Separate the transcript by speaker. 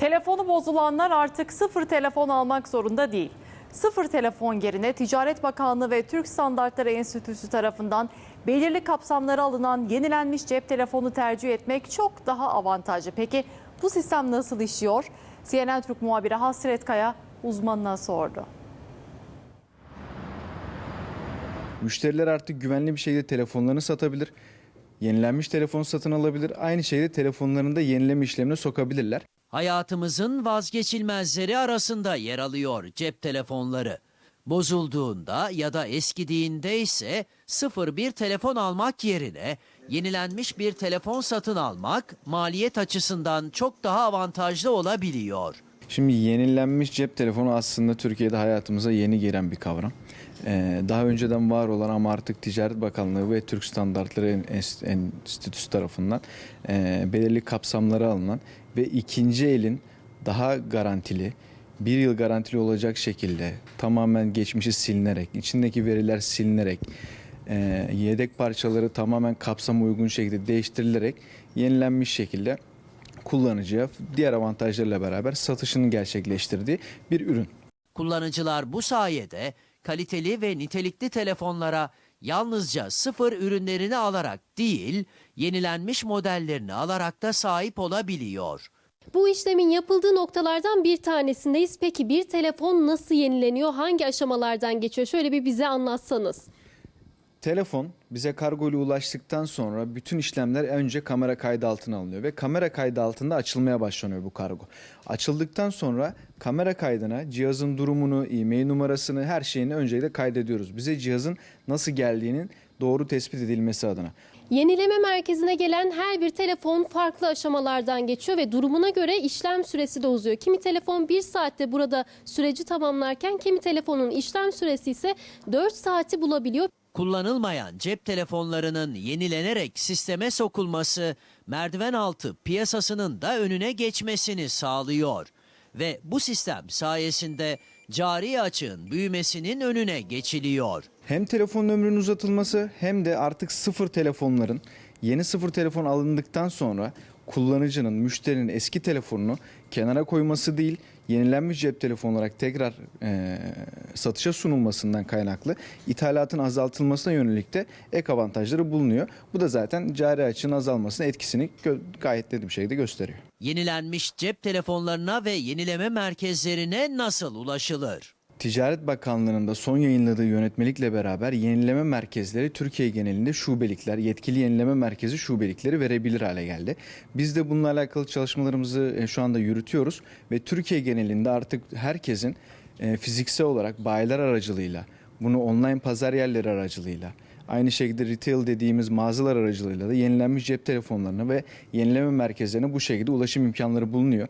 Speaker 1: Telefonu bozulanlar artık sıfır telefon almak zorunda değil. Sıfır telefon yerine Ticaret Bakanlığı ve Türk Standartları Enstitüsü tarafından belirli kapsamlara alınan yenilenmiş cep telefonu tercih etmek çok daha avantajlı. Peki bu sistem nasıl işliyor? CNN Türk muhabiri Hasret Kaya uzmanına sordu.
Speaker 2: Müşteriler artık güvenli bir şekilde telefonlarını satabilir. Yenilenmiş telefon satın alabilir. Aynı şekilde telefonlarını da yenileme işlemine sokabilirler.
Speaker 3: Hayatımızın vazgeçilmezleri arasında yer alıyor cep telefonları. Bozulduğunda ya da eskidiğinde ise sıfır bir telefon almak yerine yenilenmiş bir telefon satın almak maliyet açısından çok daha avantajlı olabiliyor.
Speaker 2: Şimdi yenilenmiş cep telefonu aslında Türkiye'de hayatımıza yeni giren bir kavram. Ee, daha önceden var olan ama artık Ticaret Bakanlığı ve Türk Standartları Enst- Enstitüsü tarafından e, belirli kapsamlara alınan ve ikinci elin daha garantili, bir yıl garantili olacak şekilde tamamen geçmişi silinerek, içindeki veriler silinerek, e, yedek parçaları tamamen kapsama uygun şekilde değiştirilerek yenilenmiş şekilde kullanıcıya diğer avantajlarıyla beraber satışını gerçekleştirdiği bir ürün.
Speaker 3: Kullanıcılar bu sayede kaliteli ve nitelikli telefonlara yalnızca sıfır ürünlerini alarak değil, yenilenmiş modellerini alarak da sahip olabiliyor.
Speaker 4: Bu işlemin yapıldığı noktalardan bir tanesindeyiz. Peki bir telefon nasıl yenileniyor? Hangi aşamalardan geçiyor? Şöyle bir bize anlatsanız.
Speaker 2: Telefon bize kargo ile ulaştıktan sonra bütün işlemler önce kamera kaydı altına alınıyor ve kamera kaydı altında açılmaya başlanıyor bu kargo. Açıldıktan sonra kamera kaydına cihazın durumunu, e-mail numarasını, her şeyini öncelikle kaydediyoruz. Bize cihazın nasıl geldiğinin doğru tespit edilmesi adına.
Speaker 4: Yenileme merkezine gelen her bir telefon farklı aşamalardan geçiyor ve durumuna göre işlem süresi de uzuyor. Kimi telefon 1 saatte burada süreci tamamlarken kimi telefonun işlem süresi ise 4 saati bulabiliyor.
Speaker 3: Kullanılmayan cep telefonlarının yenilenerek sisteme sokulması merdiven altı piyasasının da önüne geçmesini sağlıyor. Ve bu sistem sayesinde cari açığın büyümesinin önüne geçiliyor.
Speaker 2: Hem telefonun ömrünün uzatılması hem de artık sıfır telefonların yeni sıfır telefon alındıktan sonra kullanıcının, müşterinin eski telefonunu kenara koyması değil, yenilenmiş cep telefonu olarak tekrar eee, satışa sunulmasından kaynaklı ithalatın azaltılmasına yönelik de ek avantajları bulunuyor. Bu da zaten cari açığın azalmasına etkisini gayet net bir şekilde gösteriyor.
Speaker 3: Yenilenmiş cep telefonlarına ve yenileme merkezlerine nasıl ulaşılır?
Speaker 2: Ticaret Bakanlığı'nın da son yayınladığı yönetmelikle beraber yenileme merkezleri Türkiye genelinde şubelikler, yetkili yenileme merkezi şubelikleri verebilir hale geldi. Biz de bununla alakalı çalışmalarımızı e, şu anda yürütüyoruz ve Türkiye genelinde artık herkesin e, fiziksel olarak bayiler aracılığıyla, bunu online pazar yerleri aracılığıyla, Aynı şekilde retail dediğimiz mağazalar aracılığıyla da yenilenmiş cep telefonlarına ve yenileme merkezlerine bu şekilde ulaşım imkanları bulunuyor.